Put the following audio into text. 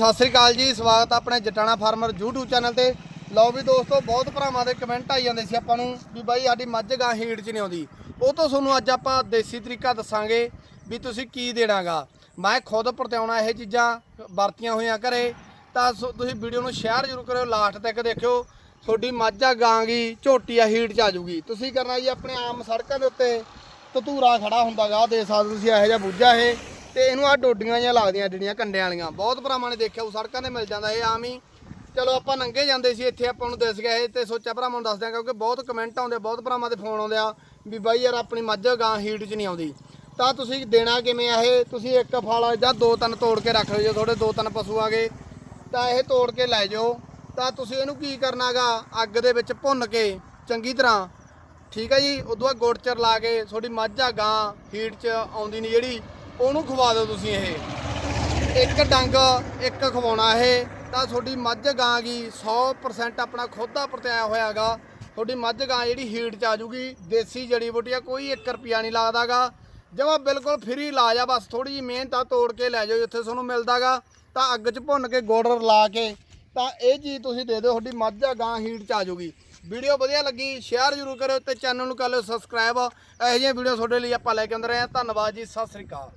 ਸਤਿ ਸ੍ਰੀ ਅਕਾਲ ਜੀ, ਸਵਾਗਤ ਆਪਣੇ ਜਟਾਣਾ ਫਾਰਮਰ YouTube ਚੈਨਲ ਤੇ। ਲਓ ਵੀ ਦੋਸਤੋ, ਬਹੁਤ ਭਰਾਵਾਂ ਦੇ ਕਮੈਂਟ ਆਈ ਜਾਂਦੇ ਸੀ ਆਪਾਂ ਨੂੰ ਵੀ ਬਾਈ ਸਾਡੀ ਮੱਝ ਗਾਂ ਹੀਟ 'ਚ ਨਹੀਂ ਆਉਂਦੀ। ਉਹ ਤੋਂ ਤੁਹਾਨੂੰ ਅੱਜ ਆਪਾਂ ਦੇਸੀ ਤਰੀਕਾ ਦੱਸਾਂਗੇ ਵੀ ਤੁਸੀਂ ਕੀ ਦੇਣਾਗਾ। ਮੈਂ ਖੁਦ ਪਰਤਿਆਉਣਾ ਇਹ ਚੀਜ਼ਾਂ, ਵਰਤੀਆਂ ਹੋਈਆਂ ਘਰੇ। ਤਾਂ ਸੋ- ਤੁਸੀਂ ਵੀਡੀਓ ਨੂੰ ਸ਼ੇਅਰ ਜ਼ਰੂਰ ਕਰਿਓ ਲਾਸਟ ਤੱਕ ਦੇਖਿਓ। ਤੁਹਾਡੀ ਮੱਝ ਆ ਗਾਂ ਝੋਟੀ ਆ ਹੀਟ 'ਚ ਆ ਜੂਗੀ ਤੁਸੀਂ ਕਰਨਾ ਜੀ ਆਪਣੇ ਆਮ ਸੜਕਾਂ ਦੇ ਉੱਤੇ, ਧਤੂਰਾ ਖੜਾ ਹੁੰਦਾਗਾ ਦੇ ਸਕਦੇ ਤੁਸੀਂ ਇਹੋ ਜਿਹਾ ਬੂਝਾ ਇਹ। ਤੇ ਇਹਨੂੰ ਆ ਡੋਡੀਆਂ ਜਿਹੀਆਂ ਲੱਗਦੀਆਂ ਜਿਹੜੀਆਂ ਕੰਡਿਆਂ ਵਾਲੀਆਂ। ਬਹੁਤ ਭਰਾਵਾਂ ਨੇ ਦੇਖਿਆ, ਉਹ ਸੜਕਾਂ ਤੇ ਮਿਲ ਜਾਂਦਾ ਇਹ ਆਮ ਹੀ। ਚਲੋ ਆਪਾਂ ਨੰਗੇ ਜਾਂਦੇ ਸੀ ਇੱਥੇ, ਆਪਾਂ ਨੂੰ ਦਿਸ ਗਿਆ ਇਹ ਤੇ ਸੋਚਿਆ ਭਰਾਵਾਂ ਨੂੰ ਦੱਸ ਦਿਆਂ ਕਿਉਂਕਿ ਬਹੁਤ ਕਮੈਂਟ ਆਉਂਦੇ, ਬਹੁਤ ਭਰਾਵਾਂ ਦੇ ਫੋਨ ਆਉਂਦੇ ਆ ਵੀ ਬਾਈ ਯਾਰ ਆਪਣੀ ਮੱਝ ਗਾਂ ਹੀਟ 'ਚ ਨਹੀਂ ਆਉਂਦੀ। ਤਾਂ ਤੁਸੀਂ ਦੇਣਾ ਕਿਵੇਂ ਆ ਇਹ? ਤੁਸੀਂ ਇੱਕ ਫਲ ਜਾਂ ਦੋ ਤਿੰਨ ਤੋੜ ਕੇ ਰੱਖ ਲਿਓ, ਜੇ ਤੁਹਾਡੇ ਦੋ ਤਿੰਨ ਪਸ਼ੂ ਆ ਗਏ, ਤਾਂ ਇਹ ਤੋੜ ਕੇ ਲੈ ਜਾਓ। ਤਾਂ ਤੁਸੀਂ ਇਹਨੂੰ ਕੀ ਕਰਨਾਗਾ ਅੱਗ ਦੇ ਵਿੱਚ ਭੁੰਨ ਕੇ ਚੰਗੀ ਤਰ੍ਹਾਂ, ਠੀਕ ਹੈ ਜੀ? ਉਦੋਂ ਬਾਅਦ ਗੁੜ ਚਰ ਲਾ ਕੇ, ਤੁਹਾਡੀ ਮੱਝ ਆ ਗਾਂ ਹੀਟ 'ਚ ਆਉਂਦੀ ਨਹੀਂ ਜਿਹੜੀ। ਉਹਨੂੰ ਖਵਾ ਦਿਓ ਤੁਸੀਂ ਇਹ। ਇੱਕ ਡੰਗ ਇੱਕ ਖਵਾਉਣਾ ਇਹ, ਤਾਂ ਤੁਹਾਡੀ ਮੱਝ ਗਾਂ ਗੀ 100% ਆਪਣਾ ਖੁਦ ਦਾ ਪਰਤਿਆ ਹੋਇਆਗਾ। ਤੁਹਾਡੀ ਮੱਝ ਗਾਂ ਜਿਹੜੀ ਹੀਟ 'ਚ ਆ ਜੂਗੀ, ਦੇਸੀ ਜੜੀ ਬੂਟੀਆਂ ਕੋਈ 1 ਰੁਪਿਆ ਨਹੀਂ ਲੱਗਦਾਗਾ ਜਮਾ ਬਿਲਕੁਲ ਫ੍ਰੀ ਇਲਾਜ ਆ, ਬਸ ਥੋੜੀ ਜਿਹੀ ਮਿਹਨਤ ਆ, ਤੋੜ ਕੇ ਲੈ ਜਾਓ ਜਿੱਥੇ ਤੁਹਾਨੂੰ ਮਿਲਦਾਗਾ। ਤਾਂ ਅੱਗ 'ਚ ਭੁੰਨ ਕੇ ਗੁੜ ਲਾ ਕੇ, ਤਾਂ ਇਹ ਚੀਜ਼ ਤੁਸੀਂ ਦੇ ਦਿਓ, ਤੁਹਾਡੀ ਮੱਝ ਆ ਗਾਂ ਹੀਟ 'ਚ ਆ ਜੂਗੀ। ਵੀਡੀਓ ਵਧੀਆ ਲੱਗੀ ਸ਼ੇਅਰ ਜ਼ਰੂਰ ਕਰਿਓ ਤੇ ਚੈਨਲ ਨੂੰ ਕਰ ਲਿਓ ਸਬਸਕ੍ਰਾਈਬ ਇਹੋ ਜਿਹੀਆਂ ਵੀਡੀਓ ਤੁਹਾਡੇ ਲਈ ਆਪਾਂ ਲੈ ਕੇ ਆਉਂਦੇ ਰਹੇ ਹਾਂ। ਧੰਨਵਾਦ ਜੀ, ਸਤਿ ਸ੍ਰੀ ਅਕਾਲ।